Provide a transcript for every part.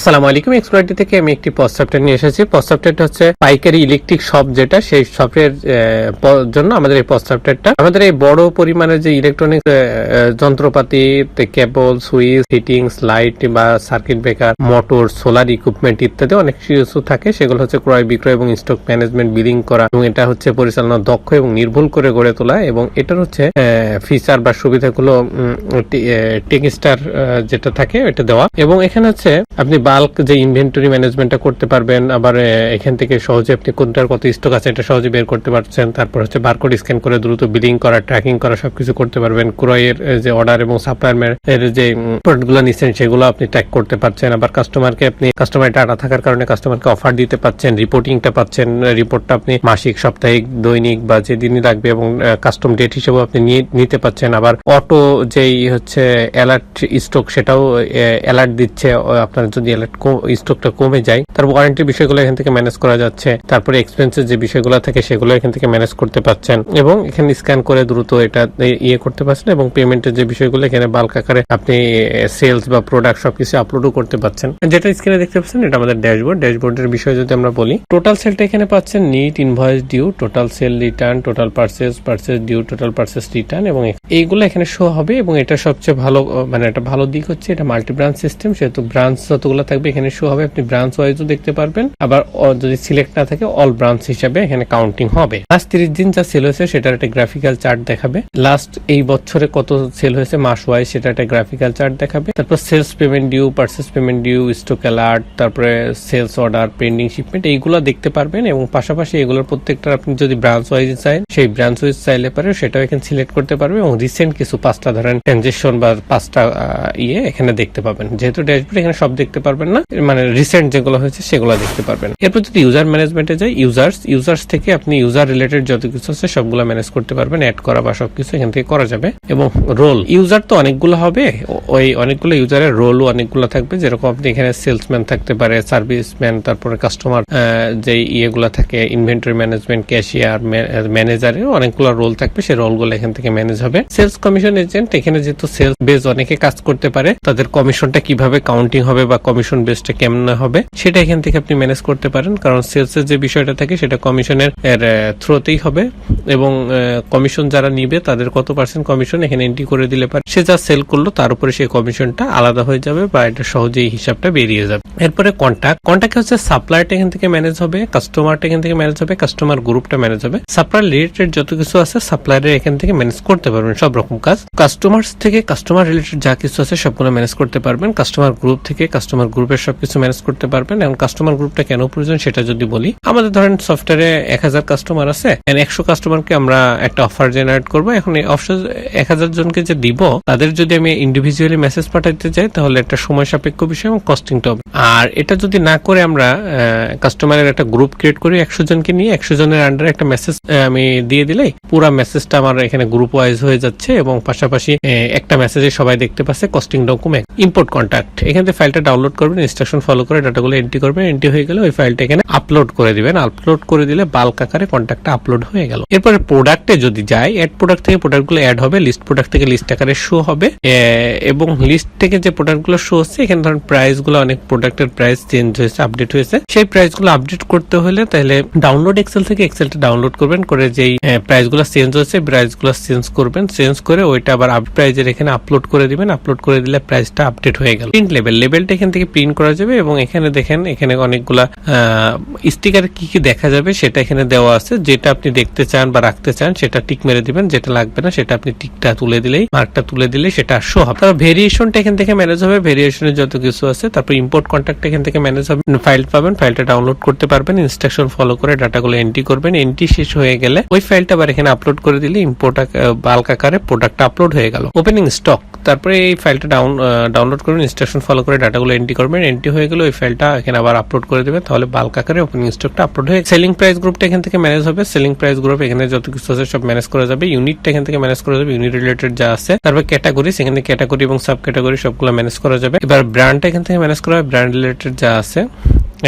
আসসালামু আলাইকুম এক্সপ্লোরাটি থেকে আমি একটি পজ সফটওয়্যার নিয়ে এসেছি। পজ সফটওয়্যারটা হচ্ছে পাইকারি ইলেকট্রিক শপ যেটা, সেই শপের জন্য আমাদের এই পজ সফটওয়্যারটা আমাদের এই বড় পরিমাণে যে ইলেকট্রনিক যন্ত্রপাতি কেবল সুইচ ফিটিংস লাইট বা circuit breaker motor solar equipment ইত্যাদি অনেক কিছু থাকে। সেগুলো হচ্ছে ক্রয়, বিক্রয় এবং স্টক ম্যানেজমেন্ট বিলিং করা। এবং এটা হচ্ছে পরিচালনা দক্ষ এবং নির্ভুল করে গড়ে তোলা এবং এটার হচ্ছে ফিচার বা সুবিধাগুলো টেকিস্টার যেটা থাকে এটা দেওয়া। এবং এখানে হচ্ছে আপনি বাল্ক যে ইনভেন্টরি ম্যানেজমেন্টটা করতে পারবেন, আবার এখান থেকে সহজে আপনি কোনটার কত স্টক আছে এটা সহজে বের করতে পারছেন। তারপর হচ্ছে বারকোড স্ক্যান করে দ্রুত বিলিং করা ট্র্যাকিং করা, সবকিছু করতে পারবেন। ক্রয়ের যে অর্ডার এবং সাপ্লায়ার এর যে প্রোডাক্টগুলো নিচ্ছেন, সেগুলো আপনি ট্র্যাক করতে পারছেন। আবার কাস্টমারকে আপনি কাস্টমার ডাটা থাকার কারণে কাস্টমারকে অফার দিতে পাচ্ছেন রিপোর্টিংটা পাচ্ছেন রিপোর্টটা আপনি মাসিক, সাপ্তাহিক, দৈনিক বা যেদিনই লাগবে এবং কাস্টম ডেট হিসেবে আপনি নিতে পাচ্ছেন আবার অটো যেই হচ্ছে অ্যালার্ট স্টক সেটাও অ্যালার্ট দিচ্ছে আপনার যদি অ্যালার্ট স্টকটা কমে যায়, তার ওয়ারেন্টি বিষয়গুলো এখান থেকে ম্যানেজ করা যাচ্ছে, তারপরে এক্সপেন্সের যে বিষয়গুলো থাকে সেগুলো এখান থেকে ম্যানেজ করতে পারছেন, এবং এখানে স্ক্যান করে দ্রুত এটা ইয়ে করতে পারছেন, এবং পেমেন্টের যে বিষয়গুলো এখানে বাল্ক আকারে আপনি সেলস বা প্রোডাক্ট সবকিছু আপলোডও করতে পারছেন। যেটা স্ক্রিনে দেখতে পাচ্ছেন, এটা আমাদের ড্যাশবোর্ড ড্যাশবোর্ডের বিষয়ে যদি আমরা বলি টোটাল সেলটা এখানে পাচ্ছেন net invoice due total sale return total purchase purchase due total purchase return এবং এইগুলো এখানে শো হবে, এবং এটা সবচেয়ে ভালো মানে একটা ভালো দিক হচ্ছে, এটা মাল্টি ব্রাঞ্চ সিস্টেম সেহেতু ব্রাঞ্চ যতগুলো থাকবে, এখানে শো হবে, আপনি ব্রাঞ্চ ওয়াইজও দেখতে পারবেন। আবার যদি সিলেক্ট না থাকে অল ব্রাঞ্চ হিসাবে এখানে কাউন্টিং হবে। লাস্ট তিরিশ দিন যা সেল হয়েছে, সেটার একটা গ্রাফিক্যাল চার্ট দেখাবে। লাস্ট এই বছরে কত সেল হয়েছে, মাস ওয়াইজ সেটা একটা গ্রাফিক্যাল চার্ট দেখাবে। তারপর sales payment due purchase payment due stock alert তারপরে সেলস অর্ডার পেন্ডিং শিপমেন্ট এইগুলো দেখতে পারবেন এবং পাশাপাশি এগুলোর প্রত্যেকটা আপনি যদি ব্রাঞ্চ ওয়াইজ চান সেই ব্রাঞ্চ ওয়াইজ চাইলে পারে সেটাও এখানে সিলেক্ট করতে পারবে এবং রিসেন্ট কিছু পাঁচটা ধরেন ট্রানজেকশন বা পাঁচটা ইয়ে এখানে দেখতে পাবেন। যেহেতু ড্যাশবোর্ড এখানে সব দেখতে পারবেন না। মানে রিসেন্ট যেগুলো হয়েছে সেগুলো দেখতে পারবেন। এরপর যদি ইউজার ম্যানেজমেন্টে যাই ইউজার্স ইউজার্স থেকে আপনি ইউজার রিলেটেড যত কিছু আছে সবগুলো ম্যানেজ করতে পারবেন। অ্যাড করা বা সবকিছু এখান থেকে করা যাবে। এবং রোল ইউজার তো অনেকগুলো হবে। ওই অনেকগুলো ইউজারের রোলও অনেকগুলো থাকবে। যেরকম আপনি এখানে সেলসম্যান থাকতে পারে সার্ভিসম্যান তারপরে কাস্টমার যে ইয়েগুলো থাকে ইনভেন্টরি ম্যানেজমেন্ট ক্যাশিয়ার ম্যানেজারের অনেকগুলো রোল থাকবে। সেই রোলগুলো এখান থেকে ম্যানেজ হবে। সেলস কমিশন এজেন্ট এখানে যেহেতু সেলস বেস অনেকে কাজ করতে পারে, তাদের কমিশনটা কীভাবে কাউন্টিং হবে বা কমিশন বেসটা কেমন হবে, সেটা এখান থেকে আপনি ম্যানেজ করতে পারেন। কারণ সেলস এর যে বিষয়টা থাকে, সেটা কমিশনের থ্রোতেই হবে। এবং কমিশন যারা নিবে, তাদের কত পার্সেন্ট কমিশন এখানে এন্ট্রি করে দিলে পারে? সে যা সেল করল, তার উপরে সেই কমিশনটা আলাদা হয়ে যাবে বা এটা সহজেই হিসাবটা বেরিয়ে যাবে। এরপরে কন্ট্যাক্ট কন্ট্যাক্ট হচ্ছে সাপ্লাইটা এখান থেকে ম্যানেজ হবে কাস্টমারটা এখান থেকে ম্যানেজ হবে কাস্টমার গ্রুপটা ম্যানেজ হবে। সাপ্লাই রিলেটেড যত কিছু আছে সাপ্লাইয়ের এখান থেকে ম্যানেজ করতে পারবেন সব রকম কাজ। কাস্টমার থেকে কাস্টমার রিলেটেড যা কিছু আছে, সবগুলো ম্যানেজ করতে পারবেন। কাস্টমার গ্রুপ থেকে কাস্টমার গ্রুপের সবকিছু ম্যানেজ করতে পারবেন। এবং কাস্টমার গ্রুপটা কেন প্রয়োজন সেটা যদি বলি। আমাদের ধরেন সফটওয়্যারে এক হাজার কাস্টমার আছে একশো কাস্টমারকে আমরা একটা অফার জেনারেট করব। এখন এই অফার এক হাজার জনকে যে দিব, তাদের যদি আমি ইন্ডিভিজুয়ালি মেসেজ পাঠাতে চাই, তাহলে একটা সময় সাপেক্ষ বিষয় এবং কস্টিংটা হবে। আর এটা যদি না করে আমরা কাস্টমারের একটা গ্রুপ ক্রিয়েট করি, একশো জনকে নিয়ে, একশো জনের আন্ডারে একটা মেসেজ আমি দিয়ে দিলেই পুরো মেসেজটা আমার এখানে গ্রুপ ওয়াইজ হয়ে যাচ্ছে এবং পাশাপাশি একটা মেসেজে সবাই দেখতে পাচ্ছে কস্টিংটাও ডকুমেন্ট ইম্পোর্ট কন্ট্যাক্ট এখান থেকে ফাইলটা ডাউনলোড করবেন ইনস্ট্রাকশন ফলো করে ডাটাগুলো এন্ট্রি করবেন এন্ট্রি হয়ে গেলে ওই ফাইলটা এখানে আপলোড করে দিবেন। আপলোড করে দিলে বাল্ক আকারে কন্ট্যাক্টটা আপলোড হয়ে গেল। এরপরে প্রোডাক্টে যদি যাই অ্যাড প্রোডাক্ট থেকে প্রোডাক্টগুলো অ্যাড হবে লিস্ট প্রোডাক্ট থেকে লিস্ট আকারে শো হবে। এবং লিস্ট থেকে যে প্রোডাক্টগুলো শো হচ্ছে, এখানে ধরেন প্রাইসগুলো অনেক প্রোডাক্টের প্রাইস চেঞ্জ হয়েছে আপডেট হয়েছে। সেই প্রাইসগুলো আপডেট করতে হলে তাহলে ডাউনলোড এক্সেল থেকে এক্সেলটা ডাউনলোড করবেন, করে যেই প্রাইসগুলো চেঞ্জ হয়েছে প্রাইসগুলো চেঞ্জ করবেন। চেঞ্জ করে ওইটা আবার আপ প্রাইজের এখানে আপলোড করে দিবেন। আপলোড করে দিলে প্রাইসটা আপডেট হয়ে গেল। প্রিন্ট লেভেল লেভেলটা এখান থেকে প্রিন্ট করা যাবে এবং এখানে দেখেন, এখানে অনেকগুলা স্টিকার কি কি দেখা যাবে সেটা এখানে দেওয়া আছে, যেটা আপনি দেখতে চান বা রাখতে চান, সেটা টিক মেরে দিবেন, যেটা লাগবে না সেটা আপনি টিকটা তুলে দিলেই, মার্কটা তুলে দিলে সেটা শো হবে। তারপর ভেরিয়েশনটা এখান থেকে ম্যানেজ হবে ভেরিয়েশনের যত কিছু আছে, তারপর ইম্পোর্ট কন্ট্যাক্ট এখান থেকে ম্যানেজ হবে। ফাইল পাবেন ফাইলটা ডাউনলোড করতে পারবেন ইনস্ট্রাকশন ফলো করে ডাটাগুলো এন্ট্রি করবেন এন্ট্রি শেষ হয়ে গেলে ওই ফাইলটা আবার এখানে আপলোড করে দিলে ইম্পোর্ট বাল্ক আকারে প্রোডাক্ট আপলোড হয়ে গেল। ওপেনিং স্টক তারপরে এই ফাইলটা ডাউন ডাউনলোড করবেন ইনস্ট্রাকশন ফলো করে ডাটাগুলো এন্ট্রি করবেন এন্ট্রি হয়ে গেলে ওই ফাইলটা এখানে আবার আপলোড করে দেবেন, তাহলে বাল্ক আকারে ওপেনিং স্টকটা আপলোড হয়ে সেলিং প্রাইস গ্রুপটা এখান থেকে ম্যানেজ হবে সেলিং প্রাইস গ্রুপ এখানে যত কিছু আছে সব ম্যানেজ করা যাবে। ইউনিটটা এখান থেকে ম্যানেজ করা যাবে ইউনিট রিলেটেড যা আছে। তারপর ক্যাটাগরি সেখানে ক্যাটাগরি এবং সাব ক্যাটাগরি সবগুলো ম্যানেজ করা যাবে। এবার ব্র্যান্ডটা এখান থেকে ম্যানেজ করা ব্র্যান্ড রিলেটেড যা আছে।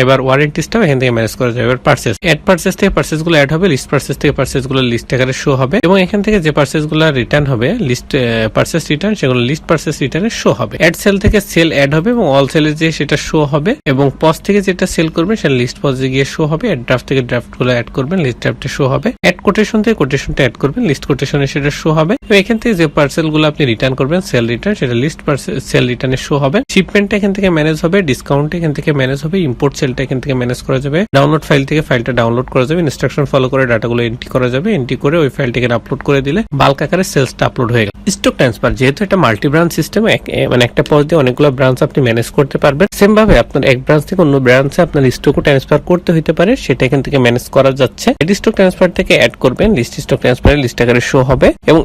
এবার ওয়ারেন্টিসটাও এখান থেকে ম্যানেজ করা যাবে। এবার পার্সেস অ্যাড পার্সেস থেকে পার্সেসগুলো অ্যাড হবে লিস্ট পার্সেস থেকে পার্সেসগুলো লিস্ট আকারে শো হবে এবং এখান থেকে যে পার্সেসগুলো রিটার্ন হবে লিস্ট পার্সেস রিটার্ন সেগুলো লিস্ট পার্সেস রিটার্নে শো হবে। অ্যাড সেল থেকে সেল অ্যাড হবে এবং অল সেলে যে সেটা শো হবে এবং পজ থেকে যেটা সেল করবেন, সেটা লিস্ট পজে গিয়ে শো হবে। অ্যাড ড্রাফট থেকে ড্রাফটগুলো অ্যাড করবেন লিস্ট ড্রাফটে শো হবে। অ্যাড কোটেশন থেকে কোটেশনটা অ্যাড করবেন লিস্ট কোটেশনে সেটা শো হবে। এবং এখান থেকে যে পার্সেলগুলো আপনি রিটার্ন করবেন সেল রিটার্ন সেটা লিস্ট পার্সেল সেল রিটার্নে শো হবে। শিপমেন্টটা এখান থেকে ম্যানেজ হবে ডিসকাউন্ট এখান থেকে ম্যানেজ হবে ইম্পোর্ট সেলটা এখান থেকে ম্যানেজ করা যাবে। ডাউনলোড ফাইল থেকে ফাইলটা ডাউনলোড করা যাবে। ইনস্ট্রাকশন ফলো করে ডাটাগুলো এন্ট্রি করা যাবে। এন্ট্রি করে ওই ফাইলটিকে আপলোড করে দিলে বাল্ক আকারে সেলসটা আপলোড হয়ে গেল। স্টক ট্রান্সফার যেহেতু এটা মাল্টি ব্রাঞ্চ সিস্টেম মানে একটা পজ দিয়ে অনেকগুলো ব্রাঞ্চ আপনি ম্যানেজ করতে পারবেন। সেম ভাবে আপনার এক ব্রাঞ্চ থেকে অন্য ব্রাঞ্চে আপনার স্টকও ট্রান্সফার করতে হতে পারে, সেটা এখান থেকে ম্যানেজ করা যাচ্ছে। স্টক ট্রান্সফার থেকে অ্যাড করবেন। লিস্ট স্টক ট্রান্সফার লিস্ট আকারে শো হবে এবং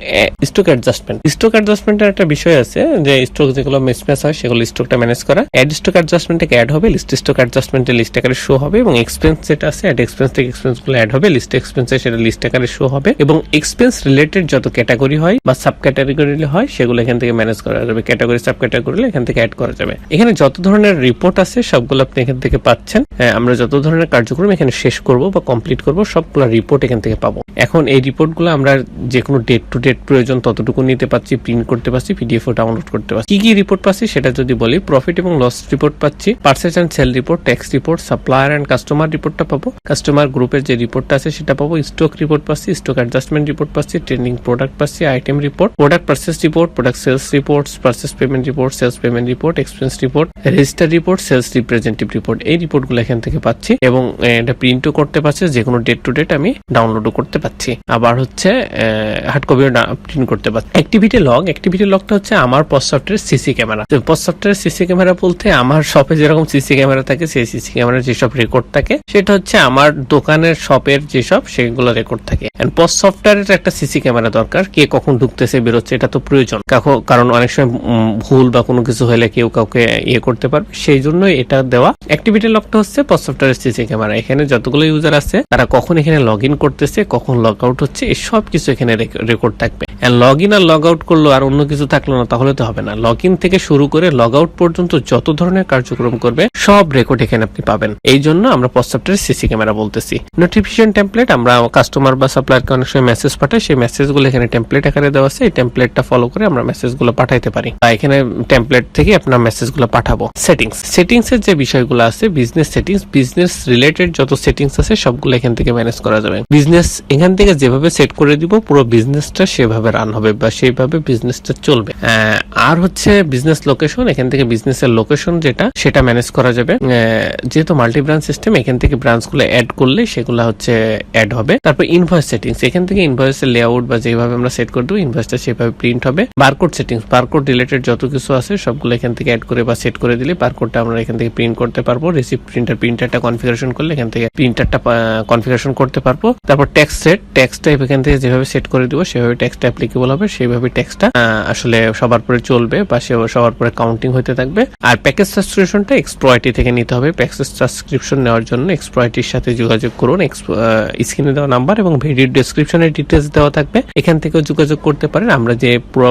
স্টক অ্যাডজাস্টমেন্ট স্টক অ্যাডজাস্টমেন্টের একটা বিষয় আছে যে স্টক যেগুলো মিসম্যাচ হয়, সেগুলো স্টকটা ম্যানেজ করা। অ্যাড স্টক অ্যাডজাস্টমেন্ট থেকে অ্যাড হবে লিস্ট স্টক অ্যাডজাস্টমেন্টের লিস্ট আকারে শো হবে এবং এক্সপেন্স যেটা আছে অ্যাড এক্সপেন্স থেকে এক্সপেন্সগুলো অ্যাড হবে লিস্ট এক্সপেন্সে সেটা লিস্ট আকারে শো হবে এবং এক্সপেন্স রিলেটেড যত ক্যাটাগরি হয় বা সাব ক্যাটাগরি হয় সেগুলো এখান থেকে ম্যানেজ করা যাবে। ক্যাটাগরি সাব ক্যাটাগরি এখান থেকে অ্যাড করা যাবে। এখানে যত ধরনের রিপোর্ট আছে সবগুলো আপনি এখান থেকে পাচ্ছেন। হ্যাঁ, আমরা যত ধরনের কার্যক্রম এখানে শেষ করব বা কমপ্লিট করব সবগুলো রিপোর্ট এখান থেকে পাবো। এখন এই রিপোর্টগুলো আমরা যে কোনো ডেট টু ডেট প্রয়োজন ততটুকু নিতে পারছি প্রিন্ট করতে পারছি পিডিএফ ডাউনলোড করতে পারছি। কি কি রিপোর্ট পাচ্ছি সেটা যদি বলি প্রফিট এবং লস রিপোর্ট পাচ্ছি purchase and sale report tax report supplier and customer রিপোর্টটা পাবো। কাস্টমার গ্রুপের যে রিপোর্টটা আছে সেটা পাবো। স্টক রিপোর্ট পাচ্ছি স্টক অ্যাডজাস্টমেন্ট রিপোর্ট পাচ্ছি ট্রেন্ডিং প্রোডাক্ট পাচ্ছি item report product purchase report product sales report purchase payment report sales payment report expense report register report sales representative report এই রিপোর্টগুলো এখান থেকে পাচ্ছি এবং এটা প্রিন্টও করতে পারছি যে কোনো ডেট টু ডেট আমি ডাউনলোডও করতে পারছি। আবার হচ্ছে হার্ড কপিও প্রিন্ট করতে পারছি। অ্যাক্টিভিটি লগ অ্যাক্টিভিটি লগটা হচ্ছে আমার POS software CC camera POS software CC camera বলতে আমার শপে যেরকম সিসি ক্যামেরা থাকে, সেই সিসি ক্যামেরার যেসব রেকর্ড থাকে, সেটা হচ্ছে আমার দোকানের শপের যেসব, সেগুলো রেকর্ড থাকে। পস সফটওয়্যারের একটা সিসি ক্যামেরা দরকার, কে কখন ঢুকতেছে, বেরোচ্ছে, এটা তো প্রয়োজন। কারণ অনেক সময় ভুল বা কোনো কিছু হলে কেউ কাউকে ইয়ে করতে পারবে, সেই জন্য এটা দেওয়া। অ্যাক্টিভিটি লকটা হচ্ছে পস সফটওয়্যারের সিসি ক্যামেরা এখানে যতগুলো ইউজার আছে, তারা কখন এখানে লগ ইন করতেছে, কখন লগ আউট হচ্ছে, এই সব কিছু এখানে রেকর্ড থাকবে। লগ ইন আর লগ আউট করল আর অন্য কিছু থাকল না, তাহলে তো হবে না। লগ ইন থেকে শুরু করে লগ আউট পর্যন্ত যত ধরনের কার্যক্রম করবে, সব রেকর্ড এখানে আপনি পাবেন। এই জন্য আমরা পস সিসি ক্যামেরা বলতেছি। নোটিফিকেশন টেমপ্লেট আমরা কাস্টমার বা সাপ্লায়ারকে অনেক সময় মেসেজ পাঠাই, সেই মেসেজগুলো এখানে টেমপ্লেট আকারে দেওয়া আছে। এই টেমপ্লেটটা ফলো করে আমরা মেসেজগুলো পাঠাইতে পারি। বা এখানে টেমপ্লেট থেকে আপনার মেসেজগুলো পাঠাবো। সেটিংস সেটিংস এর যে বিষয়গুলো আছে বিজনেস সেটিংস বিজনেস রিলেটেড যত সেটিংস আছে, সবগুলো এখান থেকে ম্যানেজ করা যাবে। বিজনেস এখান থেকে যেভাবে সেট করে দিব, পুরো বিজনেসটা সেভাবে রান হবে বা সেইভাবে বিজনেসটা চলবে। আর হচ্ছে বিজনেস লোকেশন এখান থেকে বিজনেসের লোকেশন যেটা, সেটা ম্যানেজ করা যাবে। যেহেতু মাল্টি ব্রাঞ্চ সিস্টেম এখান থেকে ব্রাঞ্চগুলো অ্যাড করলে সেগুলো হচ্ছে অ্যাড হবে। তারপর ইনভয়েস সেটিংস এখান থেকে ইনভয়েসের লেআউট বা যেভাবে আমরা সেট করে দেবো ইনভয়েসটা সেভাবে প্রিন্ট হবে। বারকোড সেটিংস বারকোড রিলেটেড যত কিছু আছে, সবগুলো এখান থেকে অ্যাড করে বা সেট করে দিলে বারকোডটা আমরা এখান থেকে প্রিন্ট করতে পারব। রিসিপ্ট প্রিন্টার প্রিন্টারটা কনফিগারেশন করলে এখান থেকে প্রিন্টারটা কনফিগারেশন করতে পারব। তারপর ট্যাক্স সেট ট্যাক্স টাইপ এখান থেকে যেভাবে সেট করে দিব, সেভাবে ট্যাক্সটা অ্যাপ্লিকেবল হবে সেইভাবে ট্যাক্সটা আসলে সবার পরে চলবে বা সবার পরে কাউন্টিং হতে থাকবে। আর প্যাকেজ সাবস্ক্রিপশনটা এক্সপ্রয়টি থেকে নিতে হবে। প্যাকেজ সাবস্ক্রিপশন নেওয়ার জন্য এক্সপ্রয়টির সাথে যোগাযোগ করুন স্ক্রিনে দেওয়া নাম্বার এবং ভিডিও ডেসক্রিপশনের ডিটেলস দেওয়া থাকবে। এখান থেকেও যোগাযোগ করতে পারেন। আমরা যে পুরো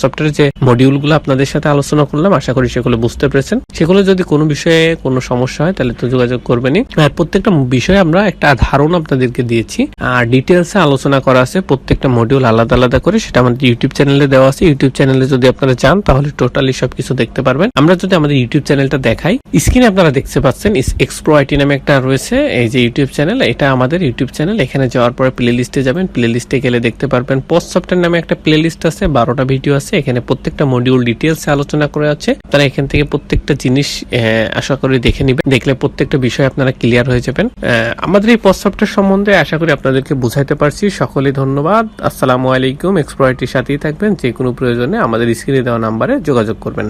সফটওয়্যারের যে মডিউলগুলো আপনাদের সাথে আলোচনা করলাম, আশা করি সেগুলো বুঝতে পেরেছেন। সেগুলো যদি কোনো বিষয়ে কোনো সমস্যা হয়, তাহলে তো যোগাযোগ করবেনই। আর প্রত্যেকটা বিষয়ে আমরা একটা ধারণা আপনাদেরকে দিয়েছি। আর ডিটেলসে আলোচনা করা আছে, প্রত্যেকটা মডিউল আলাদা আলাদা করে। সেটা আমাদের ইউটিউব চ্যানেলে দেওয়া আছে। ইউটিউব চ্যানেলে যদি আপনারা চান, তাহলে টোটালি সবকিছু দেখতে পারবেন। আমরা যদি আমাদের ইউটিউব চ্যানেলটা দেখাই স্ক্রিনে আপনারা দেখতে পাচ্ছেন এক্সপ্রো আইটি নামে একটা রয়েছে, এই যে ইউটিউব চ্যানেল এটা আমাদের ইউটিউব চ্যানেল এখানে যাওয়ার পরে প্লে লিস্টে যাবেন প্লে লিস্টে গেলে দেখতে পারবেন পোস্ট সফটওয়্যার নামে একটা প্লে লিস্ট আছে, বারোটা ভিডিও আছে, এখানে প্রত্যেকটা মডিউল ডিটেলস আলোচনা করে আছে, তারা এখান থেকে প্রত্যেকটা জিনিস আশা করি দেখে নিবেন, দেখলে প্রত্যেকটা বিষয় আপনারা ক্লিয়ার হয়ে যাবেন। আমাদের এই পোস্ট সফটওয়্যার সম্বন্ধে আশা করি আপনাদেরকে বুঝাইতে পারছি, সকলে ধন্যবাদ, আসসালামু আলাইকুম এক্সপ্রয়টির সাথেই থাকবেন যে কোনো প্রয়োজনে আমাদের স্ক্রিনে দেওয়া নাম্বারে যোগাযোগ করবেন।